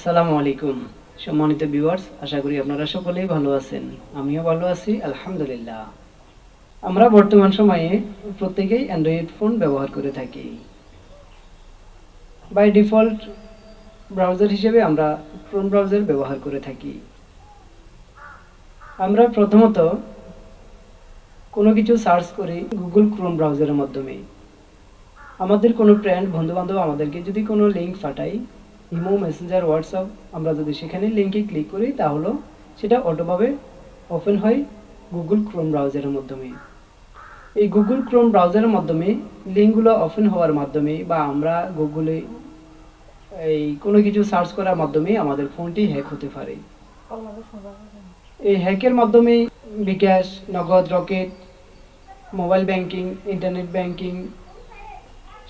আসসালামু আলাইকুম, সম্মানিত ভিউয়ার্স আশা করি আপনারা সকলেই ভালো আছেন। আমিও ভালো আছি, আলহামদুলিল্লাহ। আমরা বর্তমান সময়ে প্রত্যেকেই অ্যান্ড্রয়েড ফোন ব্যবহার করে থাকি। বাই ডিফল্ট ব্রাউজার হিসেবে আমরা ক্রোম ব্রাউজার ব্যবহার করে থাকি। আমরা প্রথমত কোনো কিছু সার্চ করি গুগল ক্রোম ব্রাউজারের মাধ্যমে। আমাদের কোনো ফ্রেন্ড বন্ধুবান্ধব আমাদেরকে যদি কোনো লিঙ্ক পাঠায় ইমো মেসেঞ্জার, হোয়াটসঅ্যাপ, আমরা যদি সেখানে লিঙ্কে ক্লিক করি, তাহলে সেটা অটোভাবে ওপেন হয় গুগল ক্রোম ব্রাউজারের মাধ্যমে। এই গুগল ক্রোম ব্রাউজারের মাধ্যমে লিঙ্কগুলো ওপেন হওয়ার মাধ্যমে বা আমরা গুগলে এই কোনো কিছু সার্চ করার মাধ্যমে আমাদের ফোনটি হ্যাক হতে পারে। এই হ্যাকের মাধ্যমে bKash, Nagad, Rocket, mobile banking, internet banking,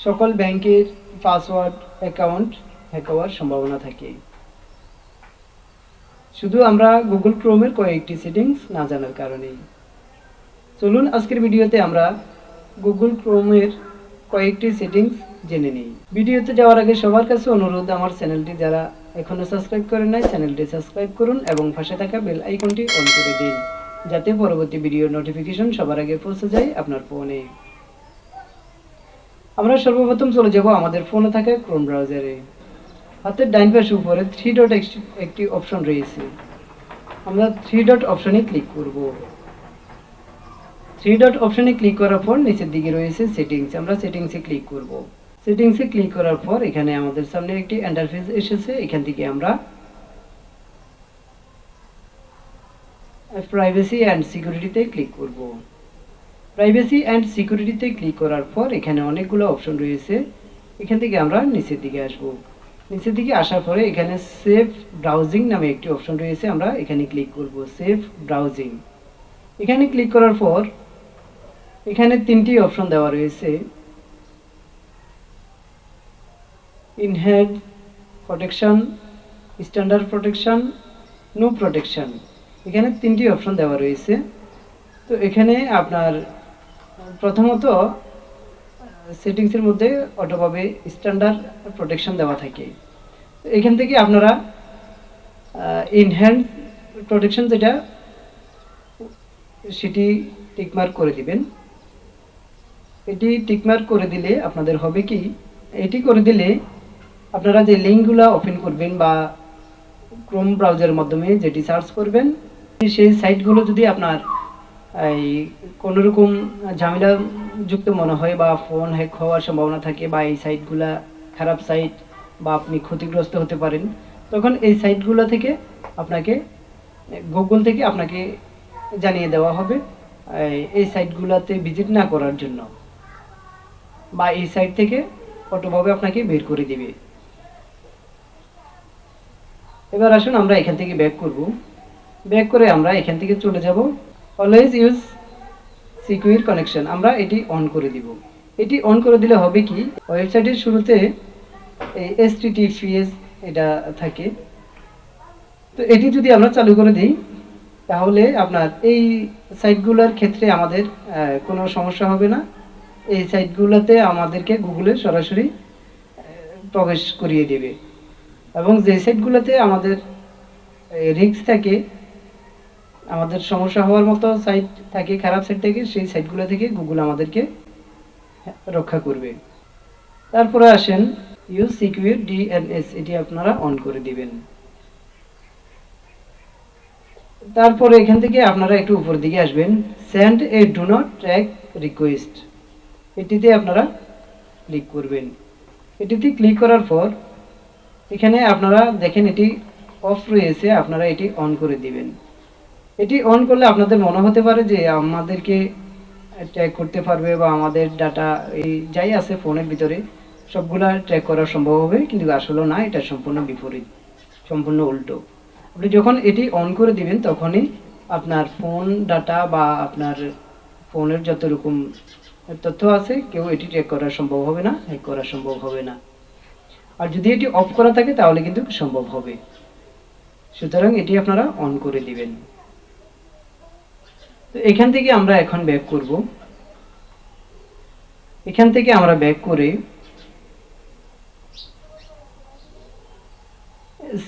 সকল ব্যাংকের পাসওয়ার্ড, অ্যাকাউন্ট হ্যাক হওয়ার সম্ভাবনা থাকে। শুধু আমরা গুগল ক্রোমের কয়েকটি সেটিংস না জানার কারণেই। চলুন আজকের ভিডিওতে আমরা গুগল ক্রোমের কয়েকটি সেটিংস জেনে নিই। ভিডিওতে যাওয়ার আগে সবার কাছে অনুরোধ, আমার চ্যানেলটি যারা এখনও সাবস্ক্রাইব করেন নাই, চ্যানেলটি সাবস্ক্রাইব করুন এবং পাশে থাকা বেল আইকনটি অন করে দিন, যাতে পরবর্তী ভিডিওর নোটিফিকেশন সবার আগে পৌঁছে যায় আপনার ফোনে। আমরা সর্বপ্রথম চলে যাব আমাদের ফোনে থাকা ক্রোম ব্রাউজারে হাতের ডাইন পাশে উপরে থ্রি ডট একটি অপশন রয়েছে। আমরা থ্রি ডট অপশনে ক্লিক করব। থ্রি ডট অপশনে ক্লিক করার পর নিচের দিকে রয়েছে সেটিংস আমরা সেটিংসে ক্লিক করব। সেটিংসে ক্লিক করার পর এখানে আমাদের সামনে একটি ইন্টারফেস এসেছে। এখান থেকে আমরা প্রাইভেসি অ্যান্ড সিকিউরিটিতে ক্লিক করব। প্রাইভেসি অ্যান্ড সিকিউরিটিতে ক্লিক করার পর এখানে অনেকগুলো অপশন রয়েছে। এখান থেকে আমরা নিচের দিকে আসব। নিচের দিকে আসার পরে এখানে সেফ ব্রাউজিং নামে একটি অপশন রয়েছে। আমরা এখানে ক্লিক করব সেফ ব্রাউজিং। এখানে ক্লিক করার পর এখানে তিনটি অপশন দেওয়া রয়েছে। Enhanced protection standard protection no protection এখানে তিনটি অপশন দেওয়া রয়েছে। তো এখানে আপনার প্রথমত সেটিংসের মধ্যে অটোভাবে স্ট্যান্ডার্ড প্রোটেকশন দেওয়া থাকে। এখান থেকে আপনারা ইনহ্যান্ড প্রোটেকশন যেটা, সেটি টিকমার্ক করে দিবেন। এটি টিকমার্ক করে দিলে আপনাদের হবে কি, এটি করে দিলে আপনারা যে লিঙ্কগুলো ওপেন করবেন বা ক্রোম ব্রাউজারের মাধ্যমে যেটি সার্চ করবেন, সেই সাইটগুলো যদি আপনার, এই কোনোরকম ঝামেলা যুক্ত মনে হয় বা ফোন হ্যাক হওয়ার সম্ভাবনা থাকে বা এই সাইটগুলা খারাপ সাইট বা আপনি ক্ষতিগ্রস্ত হতে পারেন, তখন এই সাইটগুলো থেকে আপনাকে গুগল থেকে আপনাকে জানিয়ে দেওয়া হবে, এই- সাইটগুলোতে ভিজিট না করার জন্য। বা এই সাইট থেকে অটোভাবে আপনাকে বের করে দিবে। এবার আসুন আমরা এখান থেকে ব্যাক করব। ব্যাক করে আমরা এখান থেকে চলে যাব। অলওয়েজ ইউজ সিকিউর কানেকশন আমরা এটি অন করে দিব। এটি অন করে দিলে হবে কি, ওয়েবসাইটের শুরুতে এই এস এটা থাকে। তো এটি যদি আমরা চালু করে দিই, তাহলে আপনার এই সাইটগুলোর ক্ষেত্রে আমাদের কোনো সমস্যা হবে না। এই সাইটগুলোতে আমাদেরকে গুগলে সরাসরি প্রবেশ করিয়ে দেবে। এবং যে সাইটগুলোতে আমাদের রিস্ক থাকে আমাদের সমস্যা হওয়ার মতো সাইট থাকে, খারাপ সাইট থাকে, সেই সাইটগুলো থেকে গুগল আমাদেরকে রক্ষা করবে। তারপরে আসেন ইউজ সিকিউর ডিএনএস এটি আপনারা অন করে দিবেন। তারপরে এখান থেকে আপনারা একটু উপর দিকে আসবেন send a do not track request এটিতে আপনারা ক্লিক করবেন। এটিতে ক্লিক করার পর, এখানে আপনারা দেখেন এটি অফ রয়েছে, আপনারা এটি অন করে দিবেন। এটি অন করলে আপনাদের মনে হতে পারে যে আমাদেরকে ট্র্যাক করতে পারবে বা আমাদের ডাটা এই যাই আছে ফোনের ভিতরে, সবগুলা ট্র্যাক করা সম্ভব হবে, কিন্তু আসলে না, এটা সম্পূর্ণ বিপরীত, সম্পূর্ণ উল্টো। আপনি যখন এটি অন করে দিবেন, তখনই আপনার ফোন ডাটা বা আপনার ফোনের যত রকম তথ্য আছে, কেউ এটি ট্র্যাক করা সম্ভব হবে না হ্যাক করা সম্ভব হবে না। আর যদি এটি অফ করা থাকে, তাহলে কিন্তু সম্ভব হবে। সুতরাং এটি আপনারা অন করে দিবেন। এখান থেকে আমরা এখন ব্যাক করব। এখান থেকে আমরা ব্যাক করে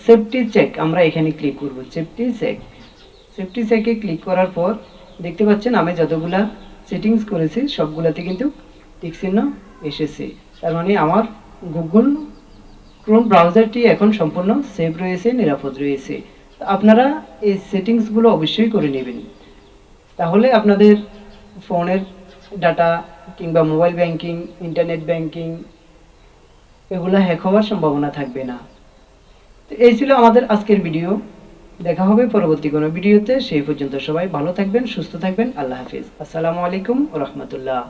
সেফটি চেক আমরা এখানে ক্লিক করব। সেফটি চেক সেফটি চেকে ক্লিক করার পর দেখতে পাচ্ছেন আমি যতগুলা সেটিংস করেছি, সবগুলাতে কিন্তু টিক চিহ্ন এসেছে। তার মানে আমার গুগল ক্রোম ব্রাউজারটি এখন সম্পূর্ণ সেফ রয়েছে, নিরাপদ রয়েছে। আপনারা এই সেটিংসগুলো অবশ্যই করে নেবেন। তাহলে আপনাদের ফোনের ডাটা কিংবা মোবাইল ব্যাংকিং ইন্টারনেট ব্যাংকিং এগুলো হ্যাক হওয়ার সম্ভাবনা থাকবে না। তো এই ছিল আমাদের আজকের ভিডিও দেখা হবে পরবর্তী কোনো ভিডিওতে সেই পর্যন্ত সবাই ভালো থাকবেন, সুস্থ থাকবেন। আল্লাহ হাফিজ। আসসালামু আলাইকুম রহমতুল্লাহ।